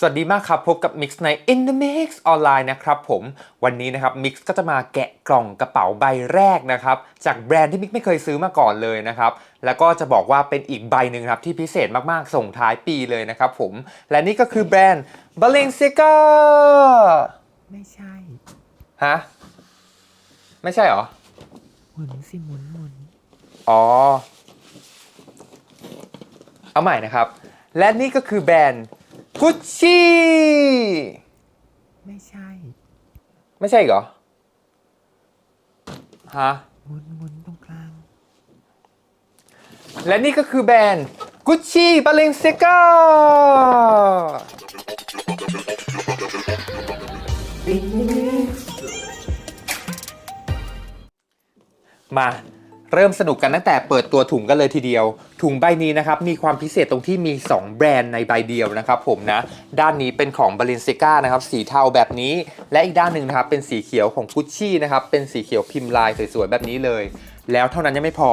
สวัสดีมากครับ พบกับ Mix ใน In the Mix ออนไลน์นะครับผม วันนี้นะครับ Mix ก็จะมาแกะกล่องกระเป๋าใบแรกนะครับ จากแบรนด์ที่ Mix ไม่เคยซื้อมาก่อนเลยนะครับ แล้วก็จะบอกว่าเป็นอีกใบหนึ่งครับ ที่พิเศษมาก ๆ ส่งท้ายปีเลยนะครับผม และนี่ก็คือแบรนด์ Balenciaga ไม่ใช่ ฮะ ไม่ใช่เหรอ หมุนสิหมุนหมุนอ๋อ เอาใหม่นะครับ และนี่ก็คือแบรนด์ Gucci ไม่ใช่ ไม่ใช่อีกเหรอ ฮะ หมุนหมุนตรงกลาง และนี่ก็คือแบรนด์ Gucci Balenciaga มา เริ่มสนุกกันตั้งแต่เปิดตัวถุงกันเลยทีเดียว ถุงใบนี้นะครับมีความพิเศษตรงที่มี 2 แบรนด์ในใบเดียวนะครับผมนะ ด้านนี้เป็นของ Balenciaga นะครับสีเทาแบบนี้ และอีกด้านหนึ่งนะครับเป็นสีเขียวของ Gucci นะครับเป็นสีเขียวพิมพ์ลายสวยๆแบบนี้เลย แล้วเท่านั้นยังไม่พอ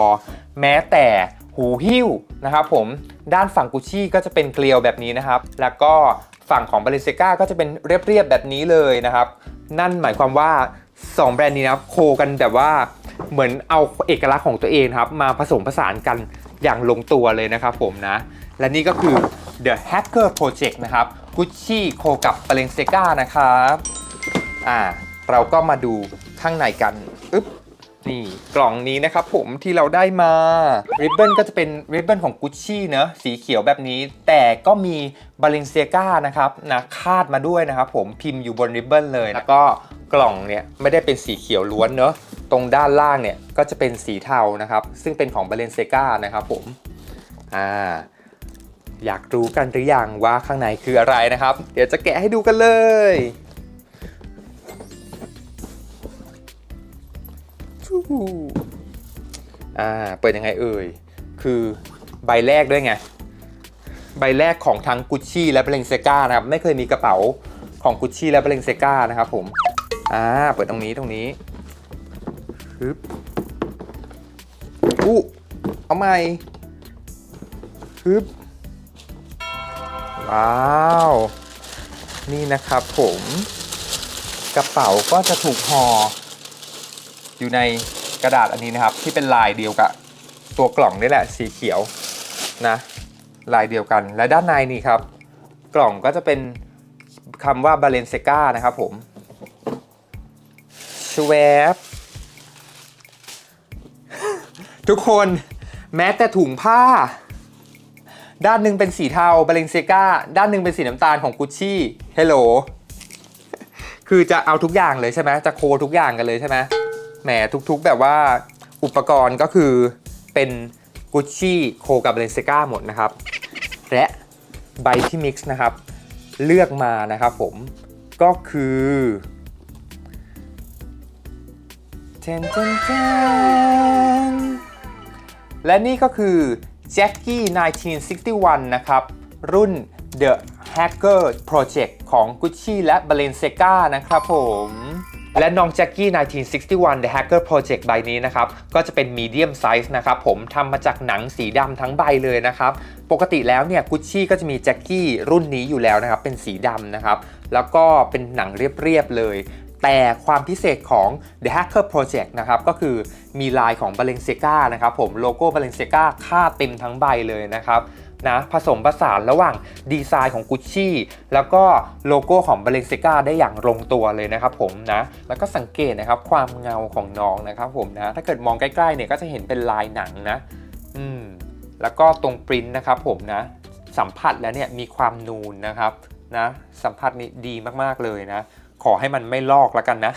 แม้แต่หูหิ้วนะครับผมด้านฝั่ง Gucci ก็จะเป็นเกลียวแบบนี้นะครับ แล้วก็ฝั่งของ Balenciaga ก็จะเป็นเรียบๆแบบนี้เลยนะครับ นั่นหมายความว่า 2 แบรนด์นี้นะครับโคกันแบบว่า เหมือนเอาเอกลักษณ์ของตัวเองครับ มาผสมผสานกันอย่างลงตัวเลยนะครับผมนะ และนี่ก็คือ The Hacker Project นะครับ Gucci โคกับ Balenciaga นะครับอ่าเราก็มาดูข้างในกันอึ๊บนี่กล่องนี้นะครับผมที่เราได้มาริบบิ้นก็จะเป็นริบบิ้นของ Gucci เนอะสีเขียวแบบนี้ แต่ก็มี Balenciaga นะครับนะคาดมาด้วยนะครับผมพิมพ์อยู่บนริบบิ้นเลย แล้วก็กล่องเนี่ยไม่ได้เป็นสีเขียวล้วนเนอะ รงด้านล่างเนี่ยก็จะเป็นสีเทานะครับ ซึ่งเป็นของ Balenciaga นะครับผมอ่าอยากรู้กันหรือยังว่าข้างในคืออะไรนะครับ เดี๋ยวจะแกะให้ดูกันเลย อ่า เปิดยังไงเอ่ย คือใบแรกด้วยไง ใบแรกของทั้ง Gucci และ Balenciaga นะครับ ไม่เคยมีกระเป๋าของ Gucci และ Balenciaga นะครับผม อ่า เปิดตรงนี้ตรงนี้ ฮึบอู้เอาใหม่ฮึบว้าว นี่นะครับผมกระเป๋าก็จะถูกห่ออยู่ในกระดาษอันนี้นะครับ ที่เป็นลายเดียวกับตัวกล่องนี่แหละสีเขียวนะลายเดียวกัน และด้านในนี่ครับ กล่องก็จะเป็นคำว่า Balenciaga นะครับผมชวบ ทุกคนแม้แต่ถุงผ้า ด้านหนึ่งเป็นสีเทาบาเลนเซกาด้านหนึ่งเป็นสีน้ำตาลของกุชชี่เฮลโหลคือจะเอาทุกอย่างเลยใช่ไหมจะโคทุกอย่างกันเลยใช่ไหมแหมทุกๆแบบว่าอุปกรณ์ก็คือเป็นกุชชี่โคกับบาเลนเซกาหมดนะครับ และใบที่มิกซ์นะครับ เลือกมานะครับผมก็คือเทนเทนเทน และนี่ก็คือ Jackie 1961 นะครับ รุ่น The Hacker Project ของ Gucci และ Balenciaga นะครับผมและน้อง Jackie 1961 The Hacker Project ใบนี้นะครับ ก็จะเป็น medium size นะครับผมทำมาจากหนังสีดำทั้งใบเลยนะครับ ปกติแล้วเนี่ย Gucci ก็จะมี Jackie รุ่นนี้อยู่แล้วนะครับ เป็นสีดำนะครับ แล้วก็เป็นหนังเรียบๆเลย แต่ความพิเศษของ The Hacker Project นะครับก็คือมีลายของ Balenciaga นะครับผมโลโก้ Balenciaga ค่าเต็มทั้งใบเลยนะครับนะผสมผสานระหว่างดีไซน์ของ Gucci แล้วก็โลโก้ของ Balenciaga ได้อย่างลงตัวเลยนะครับผมนะแล้วก็สังเกตนะครับความเงาของน้องนะครับผมนะถ้าเกิดมองใกล้ๆเนี่ยก็จะเห็นเป็นลายหนังนะอืมแล้วก็ตรงปริ้นนะครับผมนะสัมผัสแล้วเนี่ยมีความนูนนะครับนะสัมผัสนี้ดีมากๆเลยนะ ขอให้มันไม่ลอกแล้วกันนะ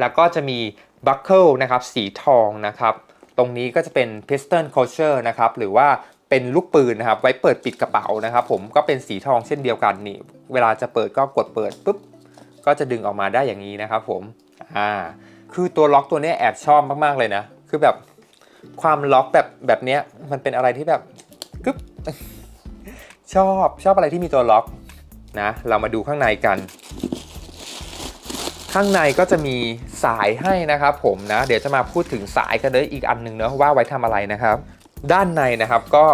แล้วก็จะมีบัคเกิลนะครับสีทองนะครับ ตรงนี้ก็จะเป็น piston closure นะครับหรือว่าเป็นลูกปืนนะครับ ไว้เปิดปิดกระเป๋านะครับ ผมก็เป็นสีทองเช่นเดียวกันนี่ เวลาจะเปิดก็กดเปิดปุ๊บก็จะดึงออกมาได้อย่างนี้นะครับผมอ่าคือตัวล็อกตัวนี้แอบชอบมากๆเลยนะ คือแบบความล็อกแบบแบบนี้มันเป็นอะไรที่แบบกึ๊บชอบชอบอะไรที่มีตัวล็อกนะ เรามาดูข้างในกัน ข้างในก็จะมีสายให้นะครับผมนะเดี๋ยวจะมาพูดถึงสายกันเลยอีกอันหนึ่งเนอะว่าไว้ทำอะไรนะครับ ด้านในนะครับก็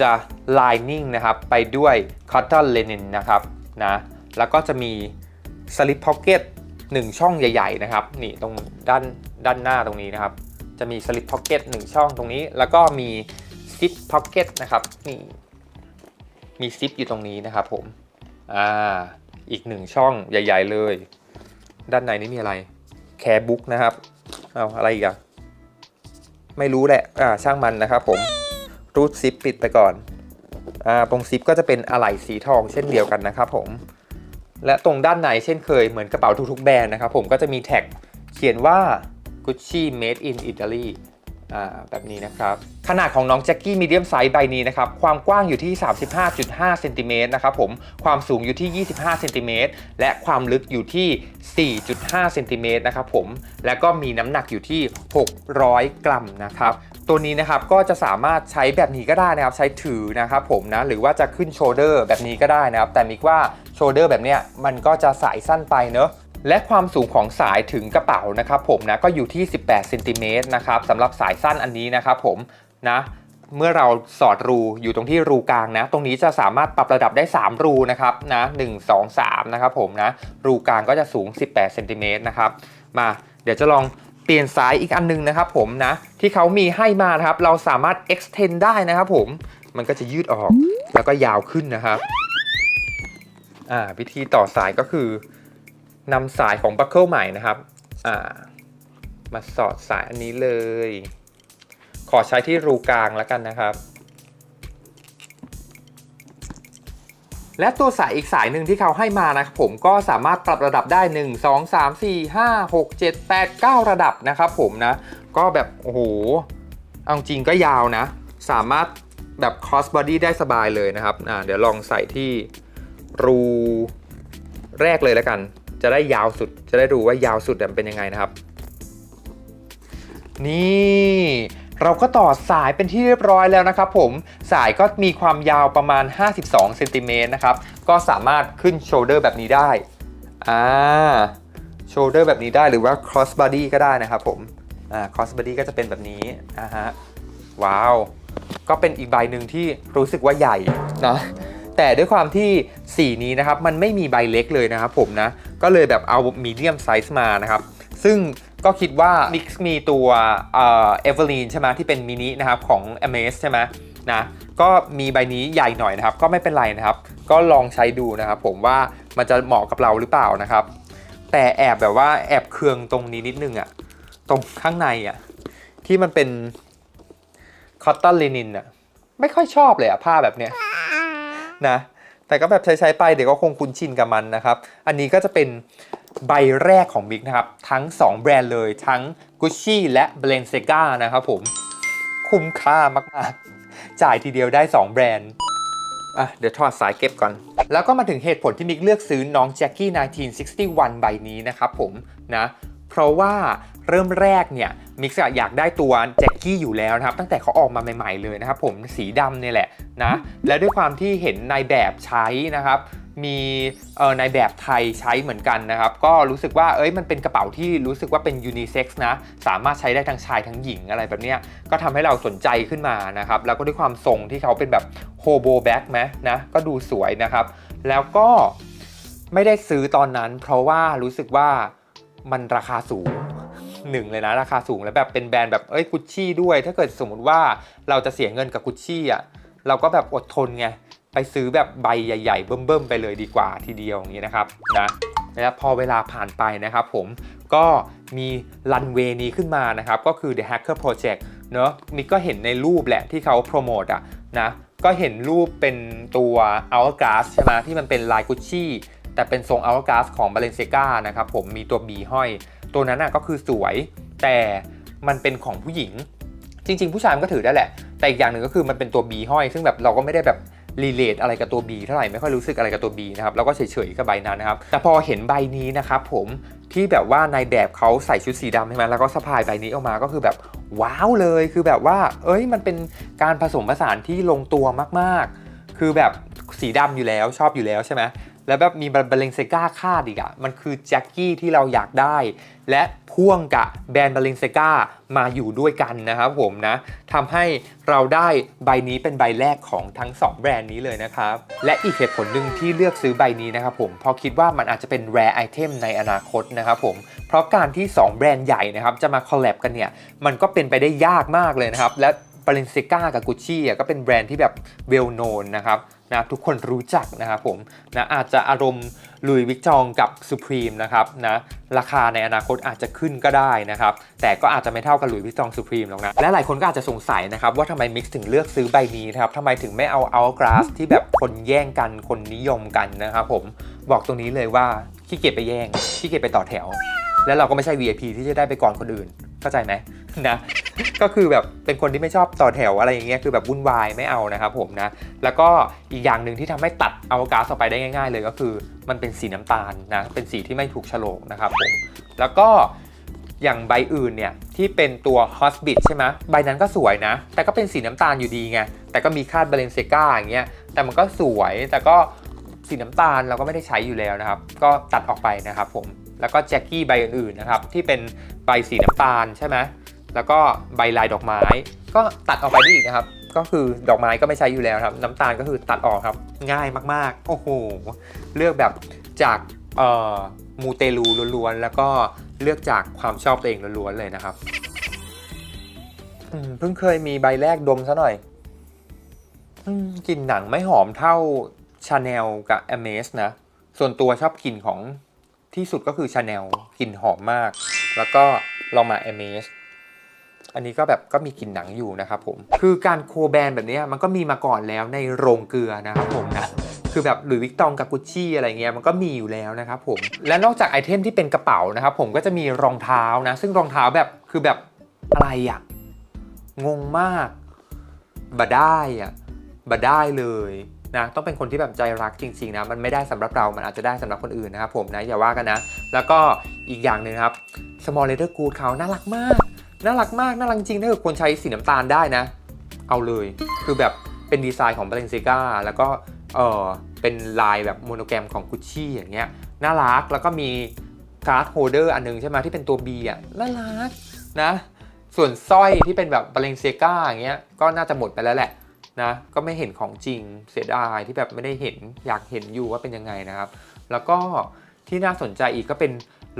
จะ lining นะครับไปด้วย cotton linen นะครับนะแล้วก็จะมีสลิปพ็อกเก็ตหนึ่งช่องใหญ่ ๆ นะครับนี่ตรงด้านด้านหน้าตรงนี้นะครับ จะมีสลิปพ็อกเก็ตหนึ่งช่องตรงนี้ แล้วก็มีซิปพ็อกเก็ตนะครับนี่มีซิปอยู่ตรงนี้นะครับผมอ่าอีกหนึ่งช่องใหญ่ ๆ เลย ด้านในนี้มีอะไรแคร์บุ๊กนะครับเอาอะไรอีกอะไม่รู้แหละอ่าช่างมันนะครับผมรูดซิปปิดไปก่อนอ่าตรงซิปก็จะเป็นอะไหล่สีทองเช่นเดียวกันนะครับผมและตรงด้านในเช่นเคยเหมือนกระเป๋าทุกๆแบรนด์นะครับผมก็จะมีแท็กเขียนว่า Gucci Made in Italy แบบนี้นะครับ ขนาดของน้องแจ็คกี้มีเดียมไซส์ใบนี้นะครับ ความกว้างอยู่ที่ 35.5เซนติเมตรนะครับผม ความสูงอยู่ที่ 25เซนติเมตรและความลึกอยู่ที่ 4.5เซนติเมตรนะครับผม และก็มีน้ำหนักอยู่ที่ 600 กรัมนะครับ ตัวนี้นะครับก็จะสามารถใช้แบบนี้ก็ได้นะครับ ใช้ถือนะครับผมนะ หรือว่าจะขึ้นโชเดอร์แบบนี้ก็ได้นะครับ แต่มิกว่าโชเดอร์แบบเนี้ยมันก็จะสายสั้นไปเนอะ และความสูงของสายถึงกระเป๋านะครับผมนะก็อยู่ที่ 18เซนติเมตรนะครับสำหรับสายสั้นอันนี้นะครับผมนะเมื่อเราสอดรูอยู่ตรงที่รูกลางนะ ตรงนี้จะสามารถปรับระดับได้ 3 รูนะครับนะ1 2 3นะครับผมนะรูกลางก็จะสูง 18เซนติเมตรนะครับมาเดี๋ยวจะลองเปลี่ยนสายอีกอันนึงนะครับผมนะที่เขามีให้มานะครับ เราสามารถ extend ได้นะครับผมมันก็จะยืดออกแล้วก็ยาวขึ้นนะครับอ่าวิธีต่อสายก็คือ นำสายของบัคเกิลใหม่นะครับมาสอดสายอันนี้เลย ขอใช้ที่รูกลางแล้วกันนะครับ และตัวสายอีกสายหนึ่งที่เขาให้มานะครับผมก็สามารถปรับระดับได้ 1 2 3 4 5 6 7 8 9 ระดับนะครับผมนะ ก็แบบ โอ้โห เอาจริงก็ยาวนะ สามารถแบบ cross body ได้สบายเลยนะครับ เดี๋ยวลองใส่ที่รูแรกเลยแล้วกัน จะได้ยาวสุด จะได้ดูว่ายาวสุดมันเป็นยังไงนะครับ นี่เราก็ต่อสายเป็นที่เรียบร้อยแล้วนะครับผมสายก็มีความยาวประมาณ 52เซนติเมตรนะครับ ก็สามารถขึ้นโชเดอร์แบบนี้ได้อ่าโชเดอร์แบบนี้ได้หรือว่า cross body ก็ได้นะครับผมอ่า cross body ก็จะเป็นแบบนี้อ่าฮะว้าว ก็เป็นอีกใบหนึ่งที่รู้สึกว่าใหญ่นะ แต่ด้วยความที่สีนี้นะครับมันไม่มีใบเล็กเลยนะครับผมนะ ก็เลยแบบเอามีเดียมไซส์มานะครับ ซึ่งก็คิดว่า Mix มีตัวเอ่อเอเวอร์ลีนใช่ไหมที่เป็นมินินะครับของ a m a z ใช่ไหมนะก็มีใบนี้ใหญ่หน่อยนะครับ ก็ไม่เป็นไรนะครับ ก็ลองใช้ดูนะครับ ผมว่ามันจะเหมาะกับเราหรือเปล่านะครับ แต่แอบแบบว่าแอบเคืองตรงนี้นิดนึงอะตรงข้างในอะที่มันเป็นคอตตอนลินินอะไม่ค่อยชอบเลยอะผ้าแบบเนี้ย นะแต่ก็แบบใช้ๆไปเดี๋ยวก็คงคุ้นชินกับมันนะครับ อันนี้ก็จะเป็นใบแรกของบิ๊กนะครับ ทั้ง 2 แบรนด์เลยทั้ง Gucci และ Balenciaga นะครับผม คุ้มค่ามากๆ จ่ายทีเดียวได้ 2 แบรนด์อะเดี๋ยวถอดสายเก็บก่อน แล้วก็มาถึงเหตุผลที่มิกเลือกซื้อน้อง Jackie 1961 ใบนี้นะครับผมนะ เพราะว่าเริ่มแรกเนี่ย มิกซ์อยากได้ตัวแจ็คกี้อยู่แล้วนะครับ ตั้งแต่เขาออกมาใหม่ๆเลยนะครับ ผมสีดำเนี่ยแหละนะ และด้วยความที่เห็นนายแบบใช้นะครับ มีเอ่อนายแบบไทยใช้เหมือนกันนะครับ ก็รู้สึกว่าเอ้ยมันเป็นกระเป๋าที่รู้สึกว่าเป็นยูนิเซ็กซ์นะ สามารถใช้ได้ทั้งชายทั้งหญิงอะไรแบบเนี้ยก็ทำให้เราสนใจขึ้นมานะครับ แล้วก็ด้วยความทรงที่เขาเป็นแบบโฮโบแบ็กไหมนะก็ดูสวยนะครับ แล้วก็ไม่ได้ซื้อตอนนั้น เพราะว่ารู้สึกว่ามันราคาสูง หนึ่งเลยนะราคาสูงแล้วแบบเป็นแบรนด์แบบเอ้ยกุชชี่ด้วย ถ้าเกิดสมมติว่าเราจะเสียเงินกับกุชชี่อะเราก็แบบอดทนไงไปซื้อแบบใบใหญ่ ๆ เบิ่มๆไปเลยดีกว่าทีเดียวอย่างนี้นะครับนะแล้วพอเวลาผ่านไปนะครับผมก็มีรันเวย์นี้ขึ้นมานะครับ ก็คือ The Hacker Project เนอะมิกก็เห็นในรูปแหละที่เขาโปรโมทอะนะก็เห็นรูปเป็นตัว Hourglass ใช่ไหมที่มันเป็นลายกุชชี่แต่เป็นทรง Hourglass ของ Balenciaga นะครับผมมีตัว B ห้อย ตัวนั้นน่ะก็คือสวยแต่มันเป็นของผู้หญิง จริง ๆ ผู้ชายมันก็ถือได้แหละ แต่อีกอย่างหนึ่งก็คือมันเป็นตัว B ห้อย ซึ่งแบบเราก็ไม่ได้แบบรีเลทอะไรกับตัว B เท่าไหร่ไม่ค่อยรู้สึกอะไรกับตัว B นะครับเราก็เฉยๆกับใบนั้นนะครับแต่พอเห็นใบนี้นะครับผมที่แบบว่านายแบบเขาใส่ชุดสีดำใช่ไหมแล้วก็สะพายใบนี้ออกมาก็คือแบบว้าวเลยคือแบบว่า เอ้ยมันเป็นการผสมผสานที่ลงตัวมากๆ คือแบบสีดำอยู่แล้วชอบอยู่แล้วใช่ไหม แล้วแบบมีบาเลงเซกาคาดอีกอะมันคือแจ็คกี้ที่เราอยากได้ และพ่วงกับแบรนด์บาเลงเซกามาอยู่ด้วยกันนะครับผมนะทำให้เราได้ใบนี้เป็นใบแรกของทั้ง 2 แบรนด์นี้เลยนะครับ และอีกเหตุผลหนึ่งที่เลือกซื้อใบนี้นะครับผมเพราะคิดว่ามันอาจจะเป็น rare item ในอนาคตนะครับผมเพราะการที่ 2 แบรนด์ใหญ่นะครับจะมาคอลแลบกันเนี่ยมันก็เป็นไปได้ยากมากเลยนะครับและ b a l e n c i a g a กับ Gucci อ่ก็เป็นแบรนด์ที่แบบ well known นะครับนะทุกคนรู้จักนะครับผมนะอาจจะอารมณ์ลุยวิกจองกับ Supreme นะครับนะราคาในอนาคตอาจจะขึ้นก็ได้นะครับแต่ก็อาจจะไม่เท่ากับลุยวิกจอง Supreme หรอกนะและหลายคนก็อาจจะสงสัยนะครับว่าทำไม Mix ถึงเลือกซื้อใบนี้นะครับทำไมถึงไม่เอา Hourglass ที่แบบคนแย่งกันคนนิยมกันนะครับผมบอกตรงนี้เลยว่าขี้เกียจไปแย่งขี้เกียจไปต่อแถว แล้วเราก็ไม่ใช่ VIP ที่จะได้ไปก่อนคนอื่น เข้าใจไหมนะก็คือแบบเป็นคนที่ไม่ชอบต่อแถวอะไรอย่างเงี้ยคือแบบวุ่นวายไม่เอานะครับผมนะแล้วก็อีกอย่างหนึ่งที่ทำให้ตัดอวกาศออกไปได้ง่าย ๆ เลยก็คือมันเป็นสีน้ำตาลนะเป็นสีที่ไม่ถูกโฉลกนะครับผมแล้วก็อย่างใบอื่นเนี่ยที่เป็นตัว Hospit ใช่ไหมใบนั้นก็สวยนะ แต่ก็เป็นสีน้ำตาลอยู่ดีไงแต่ก็มีคาดบาเลนเซกาอย่างเงี้ยแต่มันก็สวยแต่ก็สีน้ำตาลเราก็ไม่ได้ใช้อยู่แล้วนะครับ ก็ตัดออกไปนะครับผม แล้วก็แจ็คกี้ใบอื่นๆนะครับที่เป็นใบสีน้ำตาลใช่ไหมแล้วก็ใบลายดอกไม้ ก็ตัดออกไปได้อีกนะครับ ก็คือดอกไม้ก็ไม่ใช้อยู่แล้วครับ น้ำตาลก็คือตัดออกครับ ง่ายมากๆ โอ้โห เลือกแบบจากเอ่อมูเตลูล้วนๆ แล้วก็เลือกจากความชอบตัวเองล้วนๆเลยนะครับเพิ่งเคยมีใบแรกดมซะหน่อยกลิ่นหนังไม่หอมเท่าชาแนลกับ a m a z นะ ส่วนตัวชอบกลิ่นของ ที่สุดก็คือชาแนลกลิ่นหอมมาก แล้วก็ลองมา a m a z อันนี้ก็แบบก็มีกลิ่นหนังอยู่นะครับผม คือการโคแบรนด์แบบนี้มันก็มีมาก่อนแล้วในโรงเกลือนะครับผมนะคือแบบหลุยส์วิกตองกับกุชชี่อะไรเงี้ยมันก็มีอยู่แล้วนะครับผม และนอกจากไอเทมที่เป็นกระเป๋านะครับผมก็จะมีรองเท้านะ ซึ่งรองเท้าแบบคือแบบอะไรอะงงมากบาได้อะบาได้เลย นะต้องเป็นคนที่แบบใจรักจริงๆนะมันไม่ได้สำหรับเรา มันอาจจะได้สำหรับคนอื่นนะครับผมนะอย่าว่ากันนะ แล้วก็อีกอย่างหนึ่งครับ small leather good เขาน่ารักมาก น่ารักมากน่ารักจริงถ้าเกิดคนใช้สีน้ำตาลได้นะ เอาเลยคือแบบเป็นดีไซน์ของ Balenciaga แล้วก็เออเป็นลายแบบโมโนแกรมของ Gucci อย่างเงี้ยน่ารักแล้วก็มีการ์ดโฮเดอร์อันนึงใช่ไหมที่เป็นตัว B อะน่ารักนะ ส่วนสร้อยที่เป็นแบบ Balenciaga อย่างเงี้ยก็น่าจะหมดไปแล้วแหละ นะ ก็ไม่เห็นของจริงเสียดายที่แบบไม่ได้เห็นอยากเห็นอยู่ว่าเป็นยังไงนะครับ แล้วก็ที่น่าสนใจอีกก็เป็น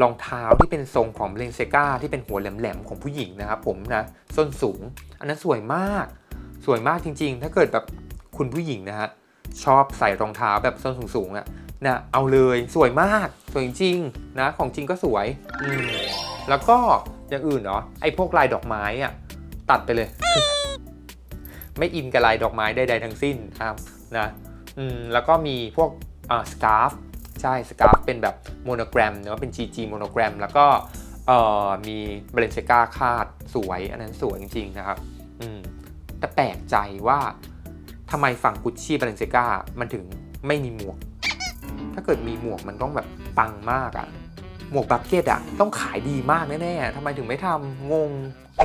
รองเท้าที่เป็นทรงของเลนเซกาที่เป็นหัวแหลมๆของผู้หญิงนะครับผมนะส้นสูง อันนั้นสวยมาก สวยมากจริง ๆ ถ้าเกิดแบบคุณผู้หญิงนะฮะชอบใส่รองเท้าแบบส้นสูงๆอะนะเอาเลยสวยมากสวยจริงๆนะของจริงก็สวยอืมแล้วก็อย่างอื่นเนาะไอ้พวกลายดอกไม้อะตัดไปเลย ไม่อินกับลายดอกไม้ใดๆทั้งสิ้นครับนะอืมแล้วก็มีพวกอ่าสกาฟใช่สกาฟเป็นแบบโมโนแกรมเนาะเป็น GG โมโนแกรม แล้วก็เอ่อมีเบรนเซกาคาดสวย อันนั้นสวยจริง ๆ นะครับอืมแต่แปลกใจว่าทำไมฝั่งกุชชี่บาเลนเซกามันถึงไม่มีหมวก ถ้าเกิดมีหมวกมันต้องแบบปังมากอะ หมวกบักเก็ตอะต้องขายดีมากแน่ๆทำไมถึงไม่ทำงง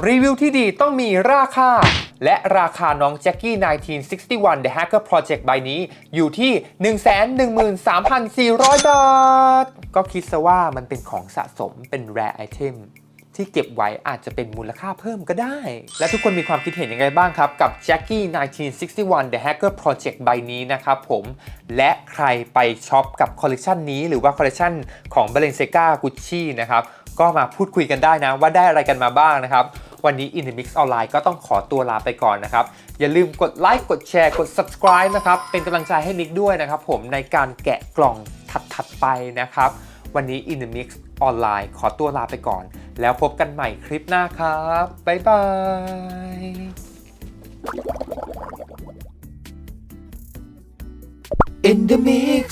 รีวิวที่ดีต้องมีราคา และราคาน้องแจ็คกี้ 1961 The Hacker Project ใบนี้อยู่ที่ 113,400 บาท ก็คิดซะว่ามันเป็นของสะสมเป็น rare item ที่เก็บไว้อาจจะเป็นมูลค่าเพิ่มก็ได้ และทุกคนมีความคิดเห็นยังไงบ้างครับ กับ Jackie 1961 The Hacker Project ใบนี้นะครับผม และใครไปช็อปกับคอลเลกชันนี้หรือว่าคอลเลกชันของ Balenciaga Gucci นะครับก็มาพูดคุยกันได้นะว่าได้อะไรกันมาบ้างนะครับ วันนี้ In the Mix ออนไลน์ก็ต้องขอตัวลาไปก่อนนะครับ อย่าลืมกดไลค์กดแชร์กด subscribe นะครับ เป็นกำลังใจให้นิกด้วยนะครับผมในการแกะกล่องถัดๆไปนะครับ วันนี้ In the Mix ออนไลน์ขอตัวลาไปก่อน แล้วพบกันใหม่คลิปหน้าครับ บ๊ายบาย In the mix